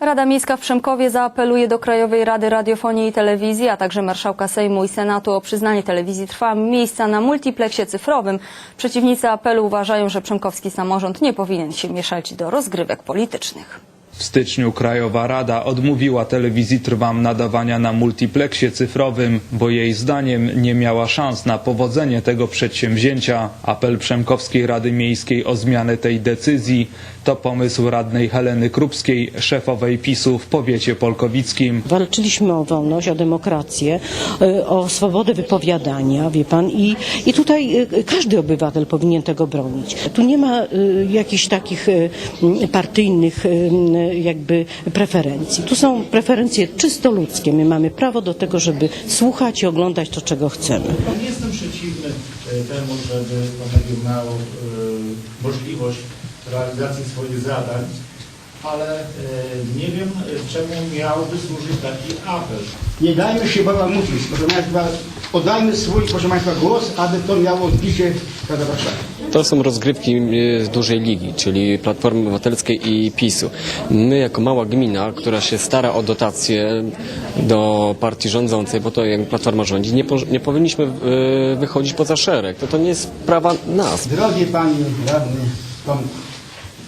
Rada Miejska w Przemkowie zaapeluje do Krajowej Rady Radiofonii i Telewizji, a także Marszałka Sejmu i Senatu o przyznanie telewizji Trwa miejsca na multipleksie cyfrowym. Przeciwnicy apelu uważają, że przemkowski samorząd nie powinien się mieszać do rozgrywek politycznych. W styczniu Krajowa Rada odmówiła telewizji Trwam nadawania na multipleksie cyfrowym, bo jej zdaniem nie miała szans na powodzenie tego przedsięwzięcia. Apel Przemkowskiej Rady Miejskiej o zmianę tej decyzji to pomysł radnej Heleny Krupskiej, szefowej PiSu w powiecie polkowickim. Walczyliśmy o wolność, o demokrację, y, o swobodę wypowiadania, wie pan, i, i tutaj y, każdy obywatel powinien tego bronić. Tu nie ma y, jakichś takich partyjnych jakby preferencji. Tu są preferencje czysto ludzkie. My mamy prawo do tego, żeby słuchać i oglądać to, czego chcemy. Nie jestem przeciwny e, temu, żeby to medium miało e, możliwość realizacji swoich zadań, ale e, nie wiem, czemu miałby służyć taki apel. Nie dajmy się bałamucić, proszę Państwa, oddajmy swój, proszę Państwa, głos, aby to miało odbicie na Warszawie. To są rozgrywki y, dużej ligi, czyli Platformy Obywatelskiej i PiSu. My jako mała gmina, która się stara o dotacje do partii rządzącej, bo to jak Platforma rządzi, nie, po, nie powinniśmy y, wychodzić poza szereg. To, to nie jest sprawa nas. Drogi Panie Radny Tomku,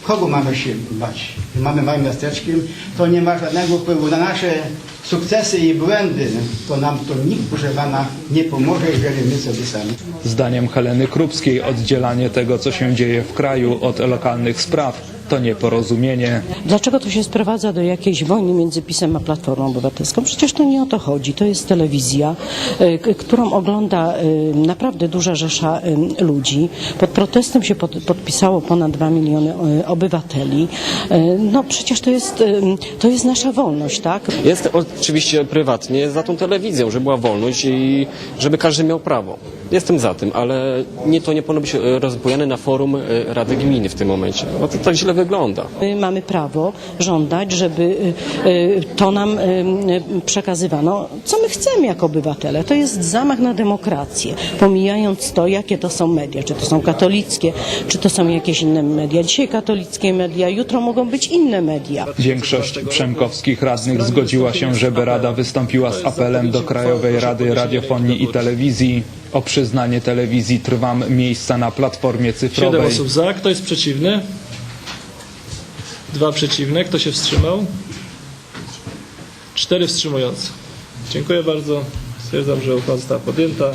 kogo mamy się bać? Mamy małym miasteczkiem, to nie ma żadnego wpływu na nasze sukcesy i błędy. To nam to nikt, proszę Pana, nie pomoże, jeżeli my sobie sami. Zdaniem Heleny Krupskiej oddzielanie tego, co się dzieje w kraju od lokalnych spraw to nieporozumienie. Dlaczego to się sprowadza do jakiejś wojny między PiSem a Platformą Obywatelską? Przecież to nie o to chodzi. To jest telewizja, y, którą ogląda y, naprawdę duża rzesza y, ludzi. Pod protestem się pod, podpisało ponad 2 miliony obywateli. No przecież to jest, to jest nasza wolność, tak? Jest oczywiście prywatnie za tą telewizją, żeby była wolność i żeby każdy miał prawo. Jestem za tym, ale nie, to nie powinno być e, rozbujane na forum e, Rady Gminy w tym momencie. Bo to tak źle wygląda. My mamy prawo żądać, żeby y, y, to nam y, przekazywano, co my chcemy jako obywatele. To jest zamach na demokrację, pomijając to, jakie to są media, czy to są katolickie, czy to są jakieś inne media. Dzisiaj katolickie media, jutro mogą być inne media. Większość przemkowskich radnych zgodziła się, żeby Rada wystąpiła z apelem do Krajowej Rady Radiofonii i Telewizji o przyznanie telewizji Trwam miejsca na platformie Siedem cyfrowej. osób za. Kto jest przeciwny? Dwa przeciwne. Kto się wstrzymał? Cztery wstrzymujące. Dziękuję bardzo. Stwierdzam, że uchwała została podjęta.